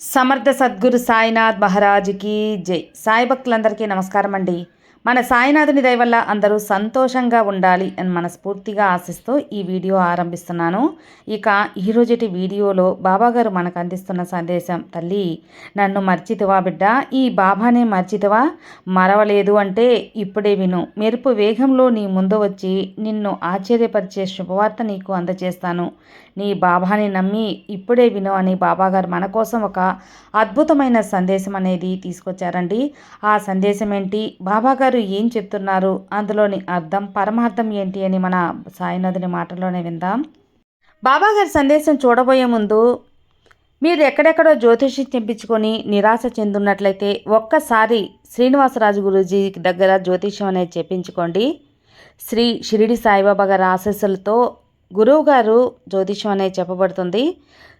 సమర్థ సద్గురు సాయినాథ్ మహారాజుకి జై. సాయి భక్తులందరికీ నమస్కారం అండి. మన సాయినాథుని దయ వల్ల అందరూ సంతోషంగా ఉండాలి అని మనస్ఫూర్తిగా ఆశిస్తూ ఈ వీడియో ఆరంభిస్తున్నాను. ఇక ఈరోజుటి వీడియోలో బాబాగారు మనకు అందిస్తున్న సందేశం తల్లి నన్ను మర్చితివా బిడ్డ? ఈ బాబానే మర్చితివా? మరవలేదు అంటే ఇప్పుడే విను. మెరుపు వేగంలో నీ ముందు వచ్చి నిన్ను ఆశ్చర్యపరిచే శుభవార్త నీకు అందజేస్తాను నీ బాబాని నమ్మి ఇప్పుడే విను అని బాబాగారు మన కోసం ఒక అద్భుతమైన సందేశం అనేది తీసుకొచ్చారండి. ఆ సందేశం ఏంటి బాబాగారు ఏం చెప్తున్నారు? అందులోని అర్థం పరమార్థం ఏంటి అని మన సాయినాథుని మాటల్లోనే విందాం. బాబాగారి సందేశం చూడబోయే ముందు మీరు ఎక్కడెక్కడో జ్యోతిషి చెప్పించుకొని నిరాశ చెందున్నట్లయితే ఒక్కసారి శ్రీనివాసరాజు గురూజీ దగ్గర జ్యోతిష్యం అనేది చెప్పించుకోండి. శ్రీ షిరిడి సాయిబాబా గారి ఆశస్సులతో గురువుగారు జ్యోతిష్యం అనేది చెప్పబడుతుంది.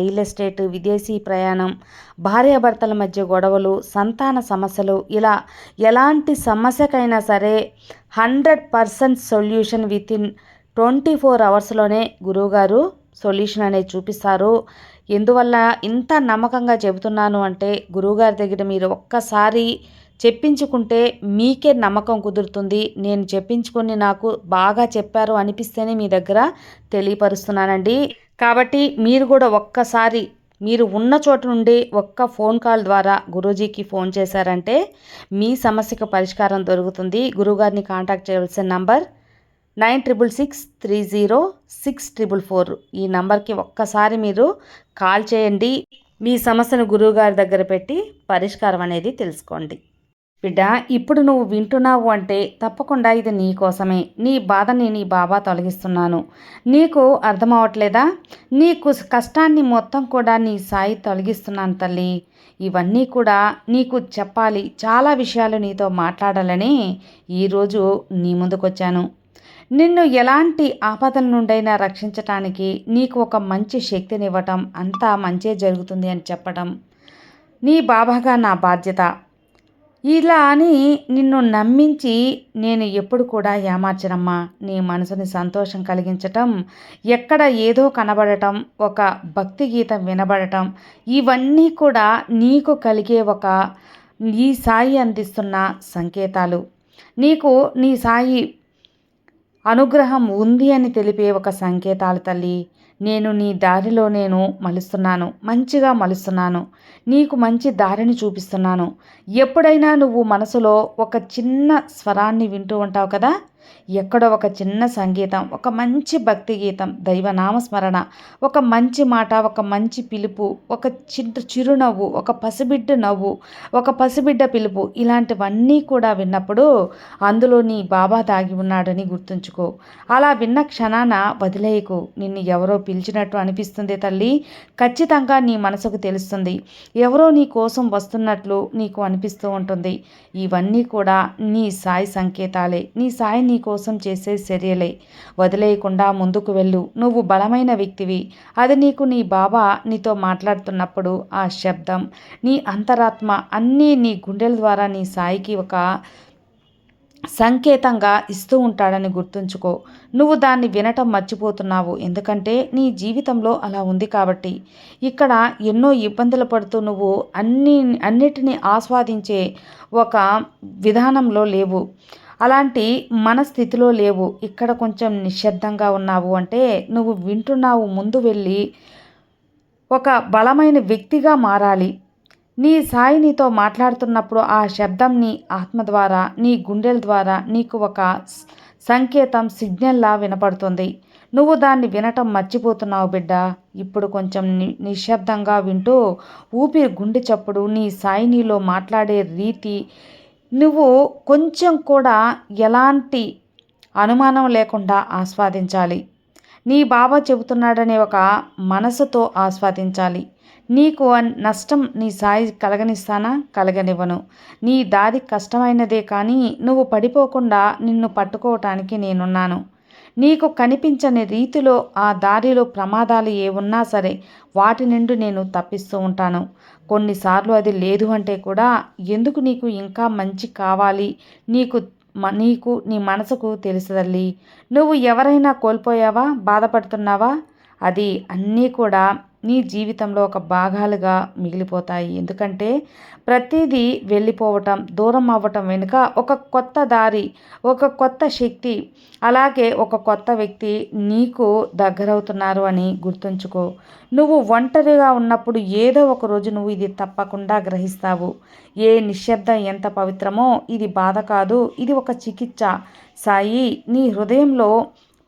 రియల్ ఎస్టేట్ విదేశీ ప్రయాణం భార్యాభర్తల మధ్య గొడవలు సంతాన సమస్యలు ఇలా ఎలాంటి సమస్యకైనా సరే hundred percent solution with in twenty four అవర్స్లోనే గురువుగారు సొల్యూషన్ అనేది చూపిస్తారు. ఎందువల్ల ఇంత నమ్మకంగా చెబుతున్నాను అంటే గురువుగారి దగ్గర మీరు ఒక్కసారి చెప్పించుకుంటే మీకే నమ్మకం కుదురుతుంది. నేను చెప్పించుకొని నాకు బాగా చెప్పారు అనిపిస్తేనే మీ దగ్గర తెలియపరుస్తున్నానండి. కాబట్టి మీరు కూడా ఒక్కసారి మీరు ఉన్న చోట నుండి ఒక్క ఫోన్ కాల్ ద్వారా గురూజీకి ఫోన్ చేశారంటే మీ సమస్యకు పరిష్కారం దొరుకుతుంది. గురుగారిని కాంటాక్ట్ చేయవలసిన number nine triple six three zero six triple four. ఈ నంబర్కి ఒక్కసారి మీరు కాల్ చేయండి. మీ సమస్యను గురువుగారి దగ్గర పెట్టి పరిష్కారం అనేది తెలుసుకోండి. బిడ్డ ఇప్పుడు నువ్వు వింటున్నావు అంటే తప్పకుండా ఇది నీ కోసమే. నీ బాధని నీ బాబా తొలగిస్తున్నాను. నీకు అర్థమవట్లేదా? నీకు కష్టాన్ని మొత్తం కూడా నీ సాయి తొలగిస్తున్నాను తల్లి. ఇవన్నీ కూడా నీకు చెప్పాలి. చాలా విషయాలు నీతో మాట్లాడాలని ఈరోజు నీ ముందుకొచ్చాను. నిన్ను ఎలాంటి ఆపదల నుండైనా రక్షించటానికి నీకు ఒక మంచి శక్తినివ్వటం అంతా మంచే జరుగుతుంది అని చెప్పటం. నీ బాబాగా నా బాధ్యత. ఇలా అని నిన్ను నమ్మించి నేను ఎప్పుడు కూడా ఏమార్చనమ్మా. నీ మనసుని సంతోషం కలిగించటం ఎక్కడ ఏదో కనబడటం ఒక భక్తి గీతం వినబడటం ఇవన్నీ కూడా నీకు కలిగే ఒక నీ సాయి అందిస్తున్న సంకేతాలు. నీకు నీ సాయి అనుగ్రహం ఉంది అని తెలిపే ఒక సంకేతాలు తల్లి. నేను నీ దారిలో నేను మలుస్తున్నాను మంచిగా మలుస్తున్నాను. నీకు మంచి దారిని చూపిస్తున్నాను. ఎప్పుడైనా నువ్వు మనసులో ఒక చిన్న స్వరాన్ని వింటూ ఉంటావు కదా? ఎక్కడో ఒక చిన్న సంగీతం ఒక మంచి భక్తి గీతం దైవనామస్మరణ ఒక మంచి మాట ఒక మంచి పిలుపు ఒక చిన్న చిరునవ్వు ఒక పసిబిడ్డ నవ్వు ఒక పసిబిడ్డ పిలుపు ఇలాంటివన్నీ కూడా విన్నప్పుడు అందులో నీ బాబా దాగి ఉన్నాడని గుర్తుంచుకో. అలా విన్న క్షణాన వదిలేయకు. నిన్ను ఎవరో పిలిచినట్టు అనిపిస్తుంది తల్లి. ఖచ్చితంగా నీ మనసుకు తెలుస్తుంది. ఎవరో నీ కోసం వస్తున్నట్లు నీకు అనిపిస్తూ ఉంటుంది. ఇవన్నీ కూడా నీ సాయి సంకేతాలే. నీ సాయి నీ కోసం చేసే చర్యలే. వదిలేయకుండా ముందుకు వెళ్ళు. నువ్వు బలమైన వ్యక్తివి. అది నీకు నీ బాబా నీతో మాట్లాడుతున్నప్పుడు ఆ శబ్దం నీ అంతరాత్మ అన్నీ నీ గుండెల ద్వారా నీ సాయికి ఒక సంకేతంగా ఇస్తూ ఉంటాడని గుర్తుంచుకో. నువ్వు దాన్ని వినటం మర్చిపోతున్నావు. ఎందుకంటే నీ జీవితంలో అలా ఉంది కాబట్టి. ఇక్కడ ఎన్నో ఇబ్బందులు పడుతూ నువ్వు అన్ని అన్నిటినీ ఆస్వాదించే ఒక విధానంలో లేవు. అలాంటి మనస్థితిలో లేవు. ఇక్కడ కొంచెం నిశ్శబ్దంగా ఉన్నావు అంటే నువ్వు వింటున్నావు ముందు వెళ్ళి ఒక బలమైన వ్యక్తిగా మారాలి. నీ సాయి నీతో మాట్లాడుతున్నప్పుడు ఆ శబ్దం నీ ఆత్మ ద్వారా నీ గుండెల ద్వారా నీకు ఒక సంకేతం సిగ్నల్లా వినపడుతుంది. నువ్వు దాన్ని వినటం మర్చిపోతున్నావు బిడ్డ. ఇప్పుడు కొంచెం ని నిశ్శబ్దంగా వింటూ ఊపిరి గుండె చప్పుడు నీ సాయి నీలో మాట్లాడే రీతి నువ్వు కొంచెం కూడా ఎలాంటి అనుమానం లేకుండా ఆస్వాదించాలి. నీ బాబా చెబుతున్నాడనే ఒక మనసుతో ఆస్వాదించాలి. నీకు నష్టం నీ సాయి కలగనిస్తానా? కలగనివ్వను. నీ దారి కష్టమైనదే కానీ నువ్వు పడిపోకుండా నిన్ను పట్టుకోవటానికి నేనున్నాను. నీకు కనిపించని రీతిలో ఆ దారిలో ప్రమాదాలు ఏ ఉన్నా సరే వాటి నుండి నేను తప్పిస్తూ ఉంటాను. కొన్నిసార్లు అది లేదు అంటే కూడా ఎందుకు నీకు ఇంకా మంచి కావాలి? నీకు నీకు నీ మనసుకు తెలుసు తల్లి నువ్వు ఎవరైనా కోల్పోయావా? బాధపడుతున్నావా? అది అన్నీ కూడా నీ జీవితంలో ఒక భాగాలుగా మిగిలిపోతాయి. ఎందుకంటే ప్రతిదీ వెళ్ళిపోవటం దూరం అవ్వటం వెనుక ఒక కొత్త దారి ఒక కొత్త శక్తి అలాగే ఒక కొత్త వ్యక్తి నీకు దగ్గరవుతున్నారు అని గుర్తుంచుకో. నువ్వు ఒంటరిగా ఉన్నప్పుడు ఏదో ఒక రోజు నువ్వు ఇది తప్పకుండా గ్రహిస్తావు. ఏ నిశ్శబ్దం ఎంత పవిత్రమో ఇది బాధ కాదు ఇది ఒక చికిత్స. సాయి నీ హృదయంలో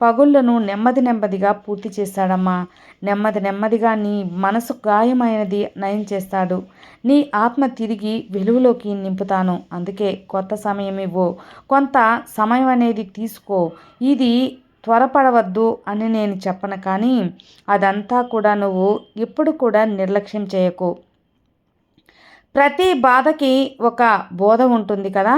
పగుళ్ళను నెమ్మది నెమ్మదిగా పూర్తి చేస్తాడమ్మా. నెమ్మది నెమ్మదిగా నీ మనసు గాయమైనది నయం చేస్తాడు. నీ ఆత్మ తిరిగి వెలుగులోకి నింపుతాను. అందుకే కొత్త సమయం ఇవ్వు. కొంత సమయం అనేది తీసుకో. ఇది త్వరపడవద్దు అని నేను చెప్పను కానీ అదంతా కూడా నువ్వు ఎప్పుడు కూడా నిర్లక్ష్యం చేయకు. ప్రతి బాధకి ఒక బోధ ఉంటుంది కదా?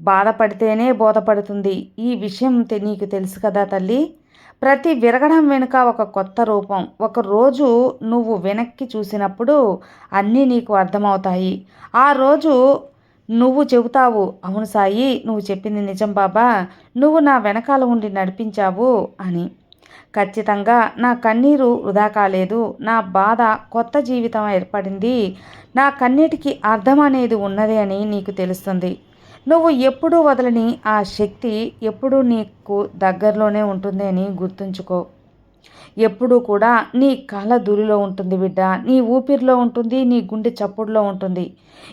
బాధపడితేనే బోధపడుతుంది. ఈ విషయం నీకు తెలుసు కదా తల్లి. ప్రతి విరగడం వెనుక ఒక కొత్త రూపం. ఒక రోజు నువ్వు వెనక్కి చూసినప్పుడు అన్నీ నీకు అర్థమవుతాయి. ఆ రోజు నువ్వు చెబుతావు అవును సాయి నువ్వు చెప్పింది నిజం బాబా. నువ్వు నా వెనకాల ఉండి నడిపించావు అని. ఖచ్చితంగా నా కన్నీరు వృధా కాలేదు. నా బాధ కొత్త జీవితం ఏర్పడింది. నా కన్నీటికి అర్థం అనేది ఉన్నది అని నీకు తెలుస్తుంది. నువ్వు ఎప్పుడూ వదలని ఆ శక్తి ఎప్పుడూ నీకు దగ్గరలోనే ఉంటుంది అని గుర్తుంచుకో. ఎప్పుడూ కూడా నీ కళ దూరిలో ఉంటుంది బిడ్డ. నీ ఊపిరిలో ఉంటుంది నీ గుండె చప్పుడులో ఉంటుంది.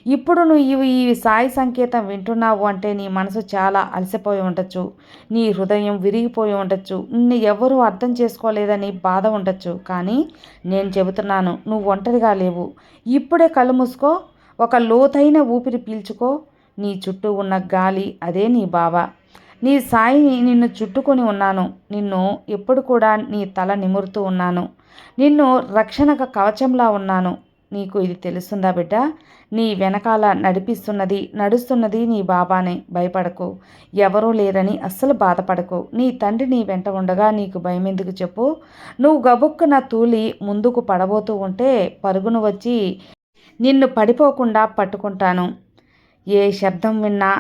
ఇప్పుడు నువ్వు ఈ ఈ సాయి సంకేతం వింటున్నావు అంటే నీ మనసు చాలా అలసిపోయి ఉండొచ్చు. నీ హృదయం విరిగిపోయి ఉండొచ్చు. నిన్ను ఎవరూ అర్థం చేసుకోలేదని బాధ ఉండొచ్చు. కానీ నేను చెబుతున్నాను నువ్వు ఒంటరిగా లేవు. ఇప్పుడే కళ్ళు మూసుకో ఒక లోతైన ఊపిరి పీల్చుకో. నీ చుట్టూ ఉన్న గాలి అదే నీ బావ. నీ సాయిని నిన్ను చుట్టుకొని ఉన్నాను. నిన్ను ఎప్పుడు కూడా నీ తల నిమురుతూ ఉన్నాను. నిన్ను రక్షణక కవచంలా ఉన్నాను. నీకు ఇది తెలుస్తుందా బిడ్డ? నీ వెనకాల నడిపిస్తున్నది నడుస్తున్నది నీ బాబానే. భయపడకు. ఎవరూ లేరని అస్సలు బాధపడకు. నీ తండ్రి నీ వెంట ఉండగా నీకు భయం ఎందుకు చెప్పు? నువ్వు గబుక్కున తూలి ముందుకు పడబోతూ ఉంటే పరుగును వచ్చి నిన్ను పడిపోకుండా పట్టుకుంటాను. ఏ శబ్దం విన్నా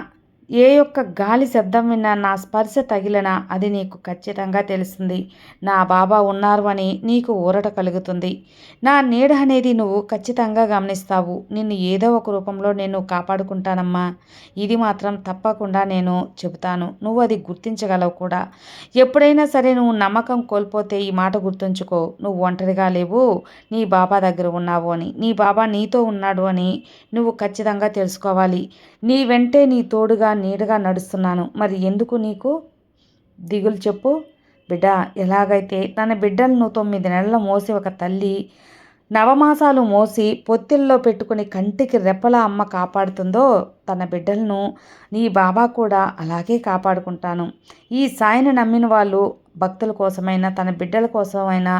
ఏ యొక్క గాలి శబ్దం విన్నా నా స్పర్శ తగిలినా? అది నీకు ఖచ్చితంగా తెలుస్తుంది. నా బాబా ఉన్నారు అని నీకు ఊరట కలుగుతుంది. నా నీడ అనేది నువ్వు ఖచ్చితంగా గమనిస్తావు. నిన్ను ఏదో ఒక రూపంలో నేను కాపాడుకుంటానమ్మా. ఇది మాత్రం తప్పకుండా నేను చెబుతాను. నువ్వు అది గుర్తించగలవు కూడా. ఎప్పుడైనా సరే నువ్వు నమ్మకం కోల్పోతే ఈ మాట గుర్తుంచుకో. నువ్వు ఒంటరిగా లేవు. నీ బాబా దగ్గర ఉన్నావు అని. నీ బాబా నీతో ఉన్నాడు అని నువ్వు ఖచ్చితంగా తెలుసుకోవాలి. నీ వెంటే నీ తోడుగా నీడగా నడుస్తున్నాను. మరి ఎందుకు నీకు? దిగులు చెప్పు. బిడ్డ ఎలాగైతే తన బిడ్డలను తొమ్మిది నెలల మోసి ఒక తల్లి నవమాసాలు మోసి పొత్తిల్లో పెట్టుకుని కంటికి రెప్పల అమ్మ కాపాడుతుందో తన బిడ్డలను నీ బాబా కూడా అలాగే కాపాడుకుంటాను. ఈ సాయిని నమ్మిన వాళ్ళు భక్తుల కోసమైనా తన బిడ్డల కోసమైనా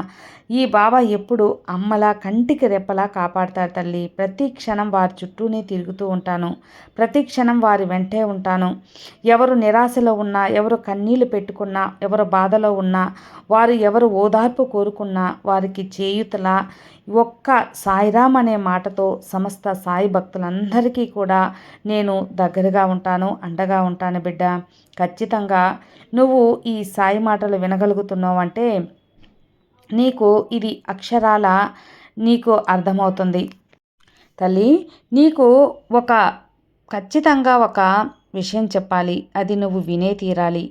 ఈ బాబా ఎప్పుడు అమ్మలా కంటికి రెప్పలా కాపాడతారు తల్లి. ప్రతి క్షణం వారి చుట్టూనే తిరుగుతూ ఉంటాను. ప్రతి క్షణం వారి వెంటే ఉంటాను. ఎవరు నిరాశలో ఉన్నా ఎవరు కన్నీళ్ళు పెట్టుకున్నా ఎవరు బాధలో ఉన్నా వారు ఎవరు ఓదార్పు కోరుకున్నా వారికి చేయుతలా ఒక్క సాయిరామ్ అనే మాటతో సమస్త సాయి భక్తులందరికీ కూడా నేను దగ్గరగా ఉంటాను అండగా ఉంటాను బిడ్డ. ఖచ్చితంగా నువ్వు ఈ సాయి మాటలు వినగలుగుతున్నావు అంటే నీకు ఇది అక్షరాల నీకు అర్థమవుతుంది. తల్లి నీకు ఒక ఖచ్చితంగా ఒక విషయం చెప్పాలి. అది నువ్వు వినే తీరాలి.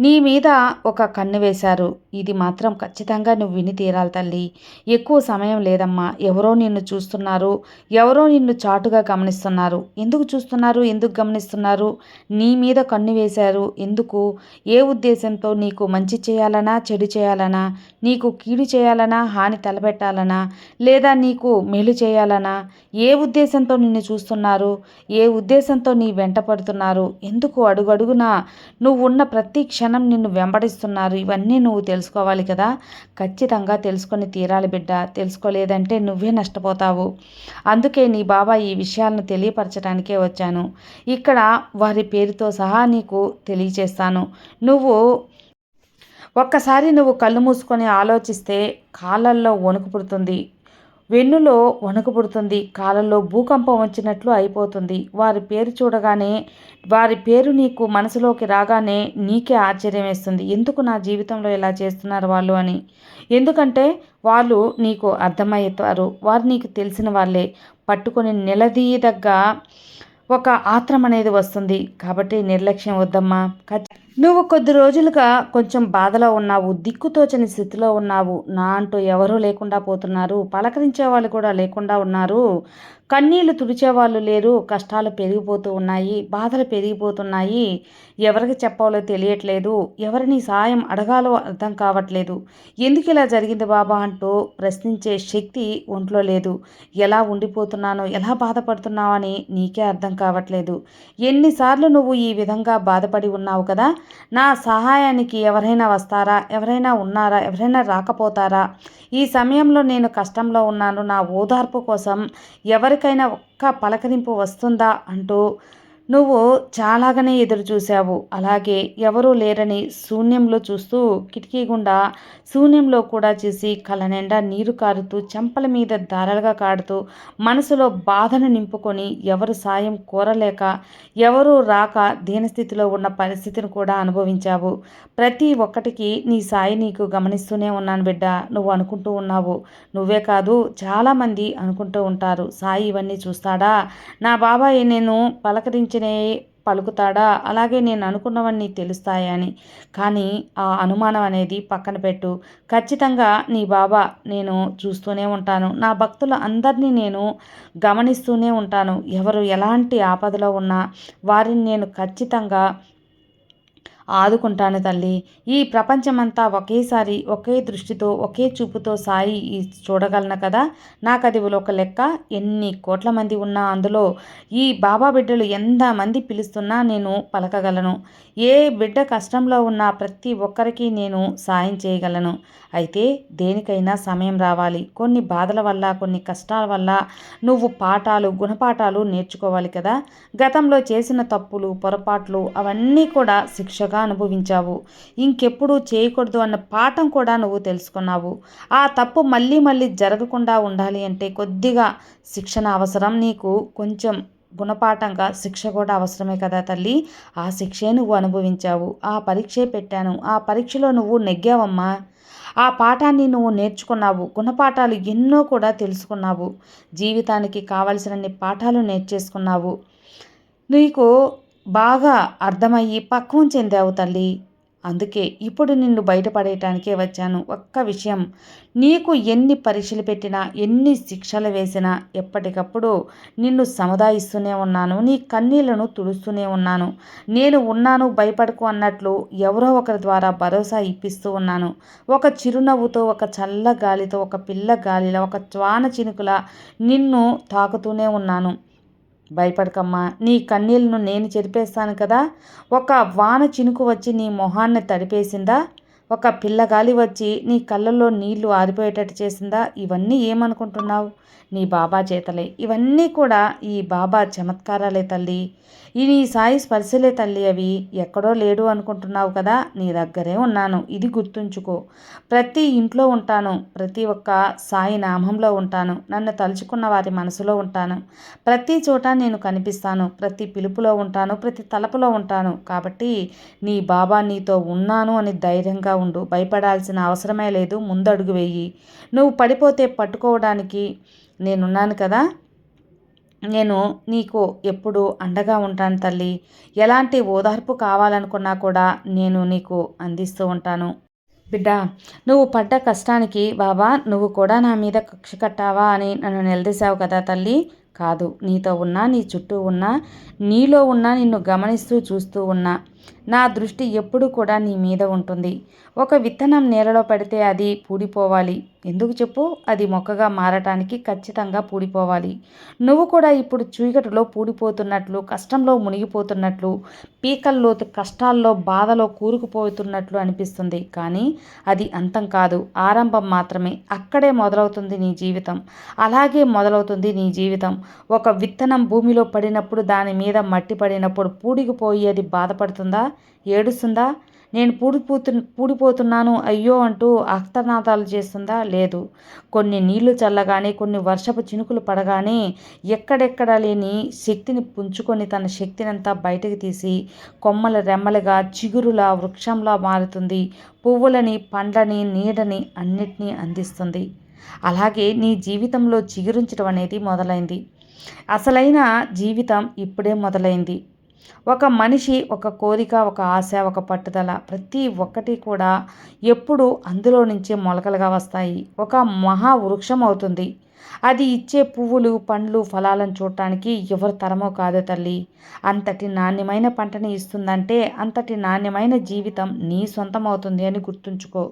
నీ మీద ఒక కన్ను వేశారు. ఇది మాత్రం ఖచ్చితంగా నువ్వు విని తీరాలి తల్లి. ఎక్కువ సమయం లేదమ్మా. ఎవరో నిన్ను చూస్తున్నారు. ఎవరో నిన్ను చాటుగా గమనిస్తున్నారు. ఎందుకు చూస్తున్నారు? ఎందుకు గమనిస్తున్నారు? నీ మీద కన్ను వేశారు. ఎందుకు? ఏ ఉద్దేశంతో నీకు మంచి చేయాలనా? చెడు చేయాలనా? నీకు కీడు చేయాలనా? హాని తలపెట్టాలనా? లేదా నీకు మేలు చేయాలనా? ఏ ఉద్దేశంతో నిన్ను చూస్తున్నారు? ఏ ఉద్దేశంతో నీ వెంట పడుతున్నారు? ఎందుకు అడుగడుగునా? నువ్వు ఉన్న ప్రతి క్షణం క్షణం నిన్ను వెంబడిస్తున్నారు. ఇవన్నీ నువ్వు తెలుసుకోవాలి కదా. ఖచ్చితంగా తెలుసుకొని తీరాలి బిడ్డ. తెలుసుకోలేదంటే నువ్వే నష్టపోతావు. అందుకే నీ బాబా ఈ విషయాలను తెలియపరచడానికే వచ్చాను. ఇక్కడ వారి పేరుతో సహా నీకు తెలియచేస్తాను. నువ్వు ఒక్కసారి నువ్వు కళ్ళు మూసుకొని ఆలోచిస్తే కాళ్ళల్లో వణుకు పుడుతుంది. వెన్నులో వణుకు పుడుతుంది కాలంలో భూకంపం వచ్చినట్లు అయిపోతుంది. వారి పేరు చూడగానే వారి పేరు నీకు మనసులోకి రాగానే నీకే ఆశ్చర్యం వేస్తుంది. ఎందుకు నా జీవితంలో ఇలా చేస్తున్నారు వాళ్ళు అని? ఎందుకంటే వాళ్ళు నీకు అర్థమయ్యేవారు. వారు నీకు తెలిసిన వాళ్ళే. పట్టుకొని నిలదీయదగ్గ ఒక ఆత్రం అనేది వస్తుంది. కాబట్టి నిర్లక్ష్యం వద్దమ్మా. నువ్వు కొద్ది రోజులుగా కొంచెం బాధలో ఉన్నావు దిక్కుతోచని స్థితిలో ఉన్నావు. నా అంటూ ఎవరూ లేకుండా పోతున్నారు. పలకరించే వాళ్ళు కూడా లేకుండా ఉన్నారు. కన్నీళ్ళు తుడిచేవాళ్ళు లేరు. కష్టాలు పెరిగిపోతూ ఉన్నాయి. బాధలు పెరిగిపోతున్నాయి. ఎవరికి చెప్పాలో తెలియట్లేదు. ఎవరిని సాయం అడగాలో అర్థం కావట్లేదు. ఎందుకు ఇలా జరిగింది బాబా అంటూ ప్రశ్నించే శక్తి ఒంట్లో లేదు. ఎలా ఉండిపోతున్నానో ఎలా బాధపడుతున్నావు అని నీకే అర్థం కావట్లేదు. ఎన్నిసార్లు నువ్వు ఈ విధంగా బాధపడి ఉన్నావు కదా? నా సహాయానికి ఎవరైనా వస్తారా? ఎవరైనా ఉన్నారా? ఎవరైనా రాకపోతారా? ఈ సమయంలో నేను కష్టంలో ఉన్నాను. నా ఓదార్పు కోసం ఎవరికైనా ఒక్క పలకరింపు వస్తుందా? అంటూ నువ్వు చాలాగానే ఎదురు చూశావు. అలాగే ఎవరూ లేరని శూన్యంలో చూస్తూ కిటికీ గుండా శూన్యంలో కూడా చూసి కళ్ళ నిండా నీరు కారుతూ చెంపల మీద దారలుగా కాడుతూ మనసులో బాధను నింపుకొని ఎవరు సాయం కోరలేక ఎవరూ రాక దీనస్థితిలో ఉన్న పరిస్థితిని కూడా అనుభవించావు. ప్రతి ఒక్కటికి నీ సాయి నీకు గమనిస్తూనే ఉన్నాను బిడ్డ. నువ్వు అనుకుంటూ ఉన్నావు. నువ్వే కాదు చాలామంది అనుకుంటూ ఉంటారు. సాయి ఇవన్నీ చూస్తాడా? నా బాబాయ్ నేను పలకరించిన పలుకుతాడా? అలాగే నేను అనుకున్నవన్నీ తెలుస్తాయని కానీ ఆ అనుమానం అనేది పక్కన పెట్టు. ఖచ్చితంగా నీ బాబా నేను చూస్తూనే ఉంటాను. నా భక్తుల అందరినీ నేను గమనిస్తూనే ఉంటాను. ఎవరు ఎలాంటి ఆపదలో ఉన్నా వారిని నేను ఖచ్చితంగా ఆదుకుంటాను తల్లి. ఈ ప్రపంచమంతా ఒకేసారి ఒకే దృష్టితో ఒకే చూపుతో సాయి చూడగలను కదా? నాకు అది ఒక లెక్క. ఎన్ని కోట్ల మంది ఉన్నా అందులో ఈ బాబా బిడ్డలు ఎంతమంది పిలుస్తున్నా నేను పలకగలను. ఏ బిడ్డ కష్టంలో ఉన్న ప్రతి ఒక్కరికి నేను సాయం చేయగలను. అయితే దేనికైనా సమయం రావాలి. కొన్ని బాధల వల్ల కొన్ని కష్టాల వల్ల నువ్వు పాఠాలు గుణపాఠాలు నేర్చుకోవాలి కదా? గతంలో చేసిన తప్పులు పొరపాట్లు అవన్నీ కూడా శిక్షగా అనుభవించావు. ఇంకెప్పుడు చేయకూడదు అన్న పాఠం కూడా నువ్వు తెలుసుకున్నావు. ఆ తప్పు మళ్ళీ మళ్ళీ జరగకుండా ఉండాలి అంటే కొద్దిగా శిక్షణ అవసరం. నీకు కొంచెం గుణపాఠంగా శిక్ష కూడా అవసరమే కదా తల్లి. ఆ శిక్షే నువ్వు అనుభవించావు. ఆ పరీక్షే పెట్టాను. ఆ పరీక్షలో నువ్వు నెగ్గావమ్మా. ఆ పాఠాన్ని నువ్వు నేర్చుకున్నావు. గుణపాఠాలు ఎన్నో కూడా తెలుసుకున్నావు. జీవితానికి కావలసినన్ని పాఠాలు నేర్చేసుకున్నావు. నీకు బాగా అర్థమయ్యి పక్వం చెందావు తల్లి. అందుకే ఇప్పుడు నిన్ను బయటపడేయటానికే వచ్చాను. ఒక్క విషయం. నీకు ఎన్ని పరీక్షలు పెట్టినా ఎన్ని శిక్షలు వేసినా ఎప్పటికప్పుడు నిన్ను సముదాయిస్తూనే ఉన్నాను. నీ కన్నీళ్ళను తుడుస్తూనే ఉన్నాను. నేను ఉన్నాను భయపడకు అన్నట్లు ఎవరో ఒకరి ద్వారా భరోసా ఇప్పిస్తూ ఉన్నాను. ఒక చిరునవ్వుతో ఒక చల్ల గాలితో ఒక పిల్ల గాలిలో ఒక త్వాన చినుకుల నిన్ను తాకుతూనే ఉన్నాను. భయపడకమ్మా. నీ కన్నీళ్ళను నేను చెరిపేస్తాను కదా. ఒక వాన చినుకు వచ్చి నీ మొహాన్ని తడిపేసిందా? ఒక పిల్లగాలి వచ్చి నీ కళ్ళల్లో నీళ్ళు ఆరిపోయేటట్టు చేసిందా? ఇవన్నీ ఏమనుకుంటున్నావు? నీ బాబా చేతలే. ఇవన్నీ కూడా ఈ బాబా చమత్కారాలే తల్లి. ఈ నీ సాయి స్పర్శలే తల్లి అవి. ఎక్కడో లేడు అనుకుంటున్నావు కదా? నీ దగ్గరే ఉన్నాను. ఇది గుర్తుంచుకో. ప్రతి ఇంట్లో ఉంటాను. ప్రతి ఒక్క సాయి నామంలో ఉంటాను. నన్ను తలుచుకున్న వారి మనసులో ఉంటాను. ప్రతి చోట నేను కనిపిస్తాను. ప్రతి పిలుపులో ఉంటాను. ప్రతి తలపులో ఉంటాను. కాబట్టి నీ బాబా నీతో ఉన్నాను అని ధైర్యంగా ఉండు భయపడాల్సిన అవసరమే లేదు ముందడుగు వేయి. నువ్వు పడిపోతే పట్టుకోవడానికి నేనున్నాను కదా? నేను నీకు ఎప్పుడు అండగా ఉంటాను తల్లి. ఎలాంటి ఓదార్పు కావాలనుకున్నా కూడా నేను నీకు అందిస్తూ ఉంటాను. బిడ్డ నువ్వు పడ్డ కష్టానికి బాబా నువ్వు కూడా నా మీద కక్ష కట్టావా అని నన్ను నిలదీశావు కదా తల్లి? కాదు నీతో ఉన్నా నీ చుట్టూ ఉన్నా నీలో ఉన్నా నిన్ను గమనిస్తూ చూస్తూ ఉన్నా. నా దృష్టి ఎప్పుడూ కూడా నీ మీద ఉంటుంది. ఒక విత్తనం నేలలో పడితే అది పూడిపోవాలి. ఎందుకు చెప్పు? అది మొక్కగా మారటానికి ఖచ్చితంగా పూడిపోవాలి. నువ్వు కూడా ఇప్పుడు చీకటిలో పూడిపోతున్నట్లు కష్టంలో మునిగిపోతున్నట్లు పీకల్లో కష్టాల్లో బాధలో కూరుకుపోతున్నట్లు అనిపిస్తుంది. కానీ అది అంతం కాదు. ఆరంభం మాత్రమే. అక్కడే మొదలవుతుంది నీ జీవితం. అలాగే మొదలవుతుంది నీ జీవితం. ఒక విత్తనం భూమిలో పడినప్పుడు దాని మీద మట్టి పడినప్పుడు పూడికిపోయి అది బాధపడుతుంది. ఏడుస్తుందా? నేను పూడిపోతు పూడిపోతున్నాను అయ్యో అంటూ అర్థనాదాలు చేస్తుందా? లేదు. కొన్ని నీళ్ళు చల్లగానే కొన్ని వర్షపు చినుకులు పడగానే ఎక్కడెక్కడ లేని శక్తిని పుంజుకొని తన శక్తినంతా బయటకు తీసి కొమ్మల రెమ్మలుగా చిగురులా వృక్షంలా మారుతుంది. పువ్వులని పండ్లని నీడని అన్నిటినీ అందిస్తుంది. అలాగే నీ జీవితంలో చిగురించడం అనేది మొదలైంది. అసలైన జీవితం ఇప్పుడే మొదలైంది. ఒక మనిషి ఒక కోరిక ఒక ఆశ ఒక పట్టుదల ప్రతి ఒక్కటి కూడా ఎప్పుడు అందులో నుంచే మొలకలుగా వస్తాయి. ఒక మహా వృక్షం అవుతుంది. అది ఇచ్చే పువ్వులు పండ్లు ఫలాలను చూడటానికి ఎవరు తరమో కాదు తల్లి. అంతటి నాణ్యమైన పంటని ఇస్తుందంటే అంతటి నాణ్యమైన జీవితం నీ సొంతం అవుతుంది అని గుర్తుంచుకో.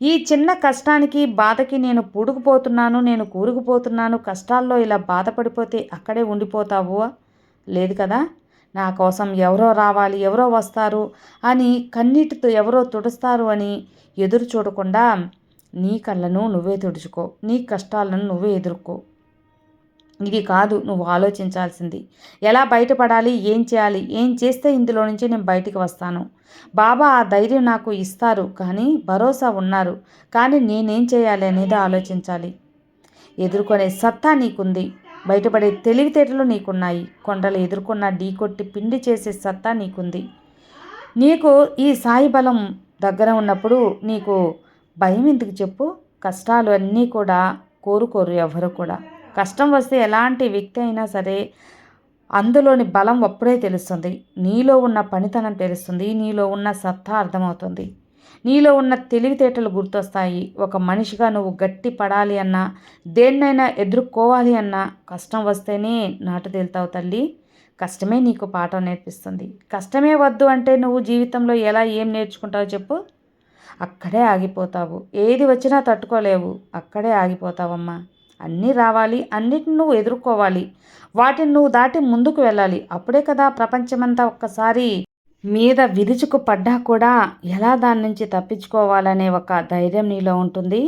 ఈ చిన్న కష్టానికి బాధకి నేను పూడుకుపోతున్నాను నేను కూరుకుపోతున్నాను కష్టాల్లో ఇలా బాధపడిపోతే అక్కడే ఉండిపోతావు. లేదు కదా? నా కోసం ఎవరో రావాలి ఎవరో వస్తారు అని కన్నీటితో ఎవరో తుడుస్తారు అని ఎదురు చూడకుండా నీ కళ్ళను నువ్వే తుడుచుకో నీ కష్టాలను నువ్వే ఎదుర్కో. ఇది కాదు నువ్వు ఆలోచించాల్సింది. ఎలా బయటపడాలి ఏం చేయాలి ఏం చేస్తే ఇందులో నుంచి నేను బయటికి వస్తాను? బాబా ఆ ధైర్యం నాకు ఇస్తారు కానీ భరోసా ఉన్నారు. కానీ నేనేం చేయాలి అనేది ఆలోచించాలి. ఎదుర్కొనే సత్తా నీకుంది. బయటపడే తెలివితేటలు నీకున్నాయి. కొండలు ఎదుర్కొన్న ఢీకొట్టి పిండి చేసే సత్తా నీకుంది. నీకు ఈ సాయి బలం దగ్గర ఉన్నప్పుడు నీకు భయం ఎందుకు చెప్పు? కష్టాలు అన్నీ కూడా కోరుకోరు ఎవరు కూడా. కష్టం వస్తే ఎలాంటి వ్యక్తి అయినా సరే అందులోని బలం అప్పుడే తెలుస్తుంది. నీలో ఉన్న పనితనం తెలుస్తుంది. నీలో ఉన్న సత్తా అర్థమవుతుంది. నీలో ఉన్న తెలివితేటలు గుర్తొస్తాయి. ఒక మనిషిగా నువ్వు గట్టి పడాలి అన్నా దేన్నైనా ఎదుర్కోవాలి అన్నా కష్టం వస్తేనే నాటు తేలుతావు తల్లి. కష్టమే నీకు పాఠం నేర్పిస్తుంది. కష్టమే వద్దు అంటే నువ్వు జీవితంలో ఎలా ఏం నేర్చుకుంటావు చెప్పు. అక్కడే ఆగిపోతావు. ఏది వచ్చినా తట్టుకోలేవు. అక్కడే ఆగిపోతావమ్మా. అన్నీ రావాలి. అన్నిటిని నువ్వు ఎదుర్కోవాలి. వాటిని నువ్వు దాటి ముందుకు వెళ్ళాలి. అప్పుడే కదా ప్రపంచమంతా ఒక్కసారి మీద విరుచుకు పడ్డా కూడా ఎలా దాని నుంచి తప్పించుకోవాలనే ఒక ధైర్యం నీలో ఉంటుంది.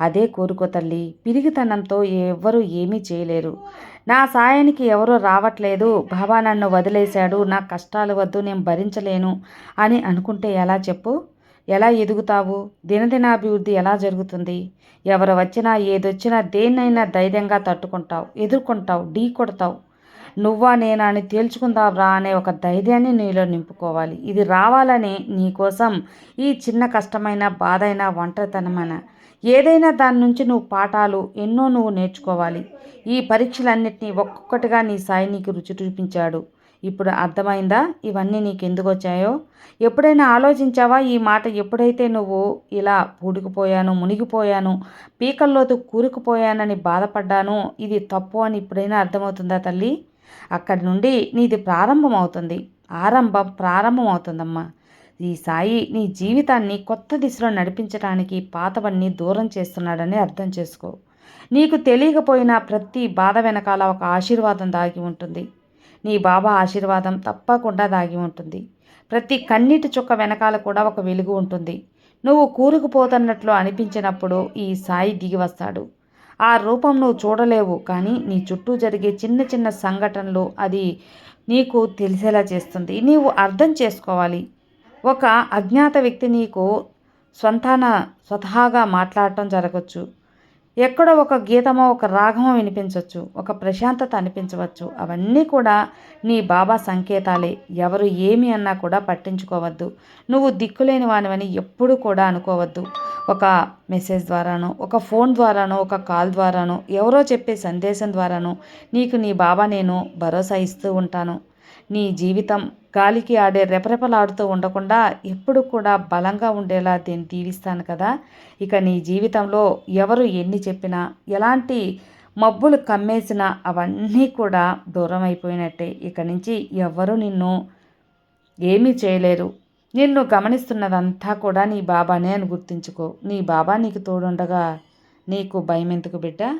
అదే కోరుకో తల్లి పిరిగితనంతో ఎవ్వరూ ఏమీ చేయలేరు. నా సాయానికి ఎవరో రావట్లేదు. బాబా నన్ను వదిలేశాడు. నా కష్టాలు వద్దు నేను భరించలేను అని అనుకుంటే ఎలా చెప్పు? ఎలా ఎదుగుతావు? దినదినాభివృద్ధి ఎలా జరుగుతుంది? ఎవరు వచ్చినా ఏదొచ్చినా దేన్నైనా ధైర్యంగా తట్టుకుంటావు ఎదుర్కొంటావు ఢీ కొడతావు. నువ్వా నేనా అని తేల్చుకుందావురా అనే ఒక ధైర్యాన్ని నీలో నింపుకోవాలి. ఇది రావాలని నీకోసం ఈ చిన్న కష్టమైన బాధైన ఒంటరితనమైన. ఏదైనా దాని నుంచి నువ్వు పాఠాలు ఎన్నో నువ్వు నేర్చుకోవాలి. ఈ పరీక్షలన్నింటినీ ఒక్కొక్కటిగా నీ సాయి నీకు రుచి చూపించాడు. ఇప్పుడు అర్థమైందా? ఇవన్నీ నీకు ఎందుకు వచ్చాయో ఎప్పుడైనా ఆలోచించావా? ఈ మాట ఎప్పుడైతే నువ్వు ఇలా పూడికిపోయాను మునిగిపోయాను పీకల్లోతు కూరుకుపోయానని బాధపడ్డాను? ఇది తప్పు అని ఇప్పుడైనా అర్థమవుతుందా తల్లి? అక్కడి నుండి నీది ప్రారంభమవుతుంది. ఆరంభం ప్రారంభమవుతుందమ్మా. ఈ సాయి నీ జీవితాన్ని కొత్త దిశలో నడిపించడానికి పాతవన్నీ దూరం చేస్తున్నాడని అర్థం చేసుకో. నీకు తెలియకపోయినా ప్రతి బాధ వెనకాల ఒక ఆశీర్వాదం దాగి ఉంటుంది. నీ బాబా ఆశీర్వాదం తప్పకుండా దాగి ఉంటుంది. ప్రతి కన్నీటి చుక్క వెనకాల కూడా ఒక వెలుగు ఉంటుంది. నువ్వు కూరుకుపోతున్నట్లు అనిపించినప్పుడు ఈ సాయి దిగి వస్తాడు. ఆ రూపం నువ్వు చూడలేవు. కానీ నీ చుట్టూ జరిగే చిన్న చిన్న సంఘటనలు అది నీకు తెలిసేలా చేస్తుంది. నీవు అర్థం చేసుకోవాలి. ఒక అజ్ఞాత వ్యక్తి నీకు స్వంతాన స్వతహాగా మాట్లాడటం జరగచ్చు. ఎక్కడో ఒక గీతమో ఒక రాగమో వినిపించవచ్చు ఒక ప్రశాంతత అనిపించవచ్చు. అవన్నీ కూడా నీ బాబా సంకేతాలే. ఎవరు ఏమి అన్నా కూడా పట్టించుకోవద్దు. నువ్వు దిక్కులేని వానివని ఎప్పుడు కూడా అనుకోవద్దు. ఒక మెసేజ్ ద్వారానో ఒక ఫోన్ ద్వారానో ఒక కాల్ ద్వారానో ఎవరో చెప్పే సందేశం ద్వారానో నీకు నీ బాబా నేను భరోసా ఇస్తూ ఉంటాను. నీ జీవితం గాలికి ఆడే రెపరెపలాడుతూ ఉండకుండా ఎప్పుడు కూడా బలంగా ఉండేలా దీన్ని దీవిస్తాను కదా. ఇక నీ జీవితంలో ఎవరు ఎన్ని చెప్పినా ఎలాంటి మబ్బులు కమ్మేసినా అవన్నీ కూడా దూరం అయిపోయినట్టే ఇక నుంచి ఎవరు నిన్ను ఏమీ చేయలేరు. నిన్ను గమనిస్తున్నదంతా కూడా నీ బాబానే అని గుర్తుంచుకో. నీ బాబా నీకు తోడుండగా నీకు భయం ఎందుకు బిడ్డ?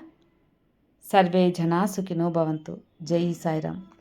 సర్వే జనా సుఖినో భవంతు. జై సాయిరామ్.